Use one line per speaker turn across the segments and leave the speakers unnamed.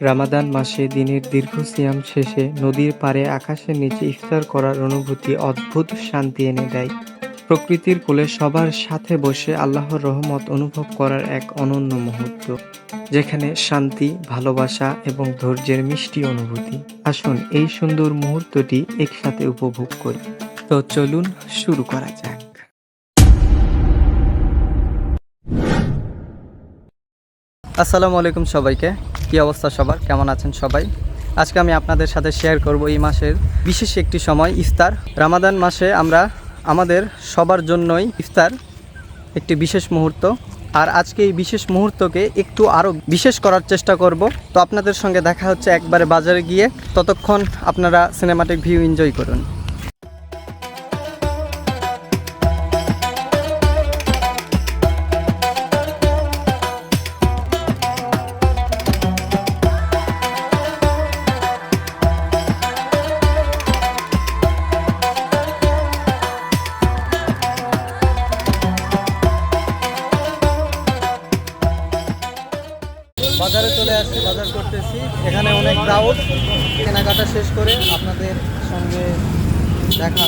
রামাদান মাসে দিনের দীর্ঘ সিয়াম শেষে নদীর পাড়ে আকাশের নিচে ইফতার করার অনুভূতি অদ্ভুত শান্তি এনে দেয়। প্রকৃতির কোলে সবার সাথে বসে আল্লাহর রহমত অনুভব করার এক অনন্য মুহূর্ত, যেখানে শান্তি, ভালোবাসা এবং ধৈর্যের মিষ্টি অনুভূতি। আসুন এই সুন্দর মুহূর্তটি একসাথে উপভোগ করি। তো চলুন শুরু করা যাক। আসসালামু আলাইকুম সবাইকে। কি অবস্থা সবার? কেমন আছেন সবাই? আজকে আমি আপনাদের সাথে শেয়ার করব এই মাসের বিশেষ একটি সময়, ইফতার। রামাদান মাসে আমরা আমাদের সবার জন্যই ইফতার একটি বিশেষ মুহূর্ত। আর আজকে এই বিশেষ মুহূর্তকে একটু আরও বিশেষ করার চেষ্টা করব। তো আপনাদের সঙ্গে দেখা হচ্ছে একবারে বাজারে গিয়ে। ততক্ষণ আপনারা সিনেমাটিক ভিউ এনজয় করুন। বাজারে চলে আসছি, বাজার করতেছি। এখানে অনেক ক্রাউড কেনাকাটা শেষ করে আপনাদের সঙ্গে দেখা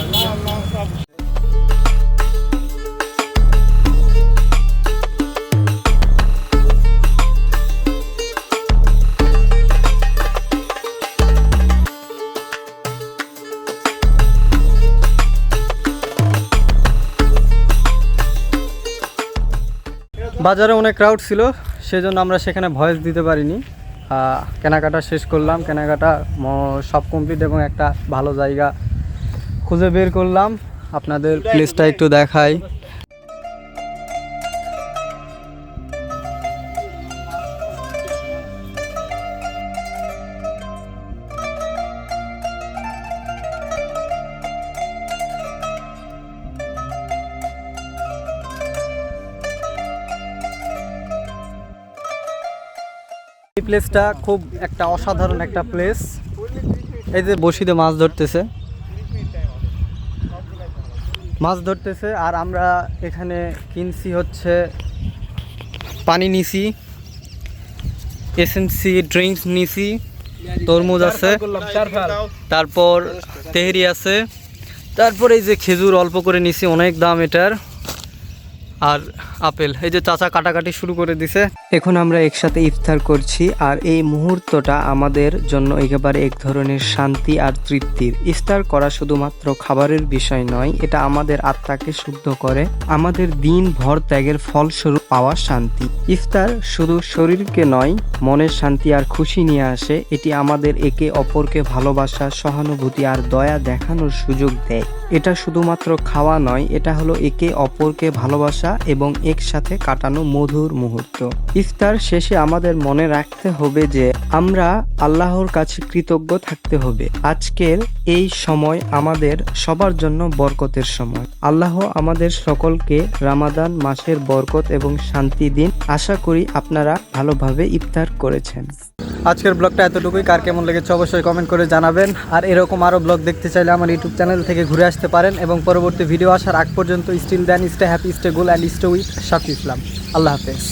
বাজারে অনেক ক্রাউড ছিল। সেজন্য আমরা সেখানে ভয়েস দিতে পারিনি। কেনাকাটা শেষ করলাম। কেনাকাটা সব কমপ্লিট এবং একটা ভালো জায়গা খুঁজে বের করলাম। আপনাদের প্লেসটা একটু দেখাই। এই প্লেসটা খুব একটা অসাধারণ একটা প্লেস এই যে বসিতে মাছ ধরতেছে। মাছ ধরতেছে আর আমরা এখানে কিনছি হচ্ছে পানি নিছি এসএনসি ড্রিঙ্কস নিছি, তরমুজ আছে, তারপর তেহরি আছে, তারপর এই যে খেজুর অল্প করে নিছি, অনেক দাম এটার। আর আপেল। এই যে চাচা কাটাকাটি শুরু করে দিছে। এখন আমরা একসাথে ইফতার করছি আর এই মুহূর্তটা আমাদের জন্য একেবারে এক ধরনের শান্তি আর তৃপ্তির। ইফতার করা শুধুমাত্র খাবারের বিষয় নয়, এটা আমাদের আত্মাকে শুদ্ধ করে। আমাদের দিন ভর ত্যাগের ফলস্বরূপ পাওয়া শান্তি। ইফতার শুধু শরীরকে নয়, মনের শান্তি আর খুশি নিয়ে আসে। এটি আমাদের একে অপরকে ভালোবাসা, সহানুভূতি আর দয়া দেখানোর সুযোগ দেয়। এটা শুধুমাত্র খাওয়া নয়, এটা হলো একে অপরকে ভালোবাসা এবং একসাথে কাটানো মধুর মুহূর্ত। ইফতার শেষে আমাদের মনে রাখতে হবে যে আমরা আল্লাহর কাছে কৃতজ্ঞ থাকতে হবে। আজকের এই সময় আমাদের সবার জন্য বরকতের সময়। আল্লাহ আমাদের সকলকে রামাদান মাসের বরকত এবং শান্তি দিন। আশা করি আপনারা ভালোভাবে ইফতার করেছেন। আজকের ব্লগটা এতটুকুই। কার কেমন লেগেছে অবশ্যই কমেন্ট করে জানাবেন। আর এরকম আরও ব্লগ দেখতে চাইলে আমার ইউটিউব চ্যানেল থেকে ঘুরে আসতে পারেন এবং পরবর্তী ভিডিও আসার আগ পর্যন্ত still then stay happy stay gold and stay with Shafi Islam আল্লাহ হাফেজ।